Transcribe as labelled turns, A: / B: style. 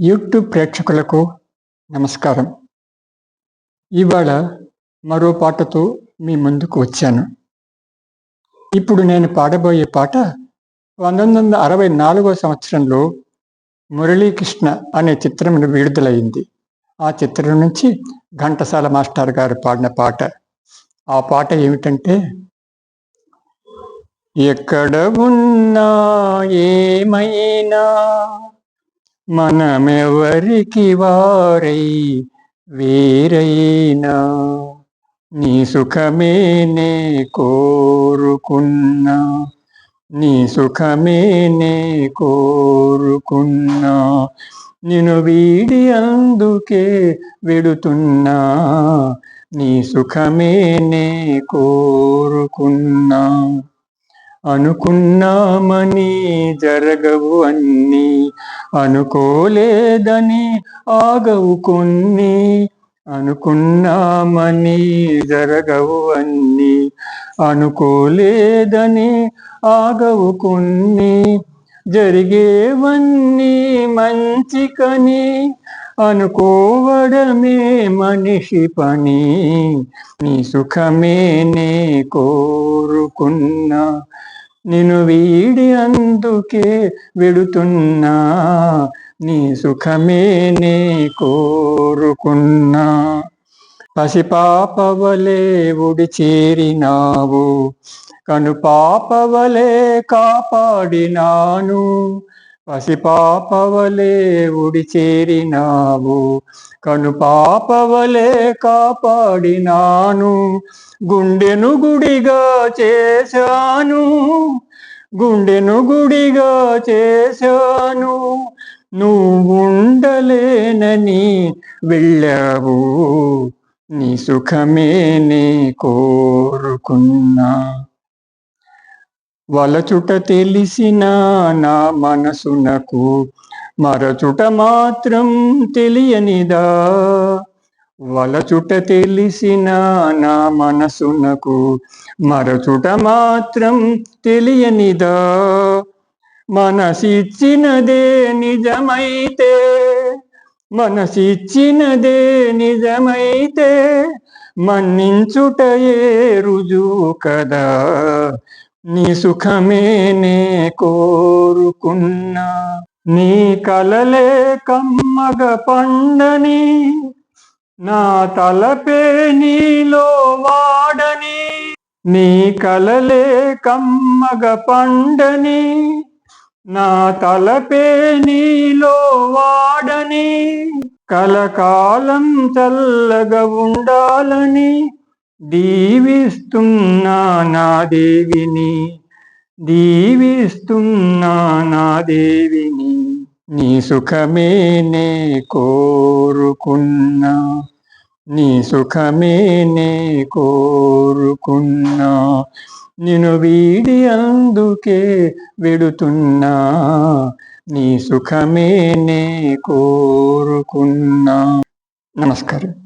A: YouTube ప్రేక్షకులకు నమస్కారం. ఇవాళ మరో పాటతో మీ ముందుకు వచ్చాను. ఇప్పుడు నేను పాడబోయే పాట పంతొమ్మిది వందల అరవై నాలుగో సంవత్సరంలో మురళీకృష్ణ అనే చిత్రం విడుదలైంది. ఆ చిత్రం నుంచి ఘంటసాల మాస్టర్ గారు పాడిన పాట. ఆ పాట ఏమిటంటే ఎక్కడ ఉన్నా ఏమైనా మనమెవరికి వారై వేరైనా నీ సుఖమే నే కోరుకున్నా నీ సుఖమే నే కోరుకున్నా నిన్ను వీడి అందుకే వెడుతున్నా నీ సుఖమే నే కోరుకున్నా. అనుకున్నామని జరగవు అన్నీ అనుకోలేదని ఆగవు కొన్ని. అనుకున్నామని జరగవు అన్నీ అనుకోలేదని ఆగవు కొన్ని. జరిగేవన్నీ మంచికని అనుకోవడమే మనిషి పని. నీ సుఖమే నే కోరుకున్నా. నిన్ను వీడి అందుకే విడుతున్నా. నీ సుఖమే నే కోరుకున్నా. పసిపాపవలే ఉడి చేరినావు కను పాపవలే కాపాడినాను. పసిపాపవలే ఉడి చేరినావు కను పాపవలే కాపాడినాను. గుండెను గుడిగా చేశాను. గుండెను గుడిగా చేశాను. నువ్వుండలేనని వెళ్ళావు. నీ సుఖమే నీ కోరుకున్నా. వలచుట తెలిసిన నా మనసునకు మరచుట మాత్రం తెలియనిదా? వలచుట తెలిసిన నా మనసునకు మరచుట మాత్రం తెలియనిదా? మనసిచ్చినదే నిజమైతే మనసిచ్చినదే నిజమైతే మన్నించుటయే రుజువు కదా? నీ సుఖమే నే కోరుకున్నా. నీ కలలే కమ్మగ పండని నా తలపే నీలో వాడని నీ కలలే కమ్మగ పండని నా తలపే నీలో వాడని కలకాలం చల్లగా ఉండాలని దీవిస్తున్నా నా దేవిని దీవిస్తున్నా నా దేవిని నీ సుఖమే నే కోరుకున్నా నీ సుఖమే నే కోరుకున్నా నిన్ను వీడి అందుకే వెడుతున్నా నీ సుఖమే నే కోరుకున్నా. నమస్కారం.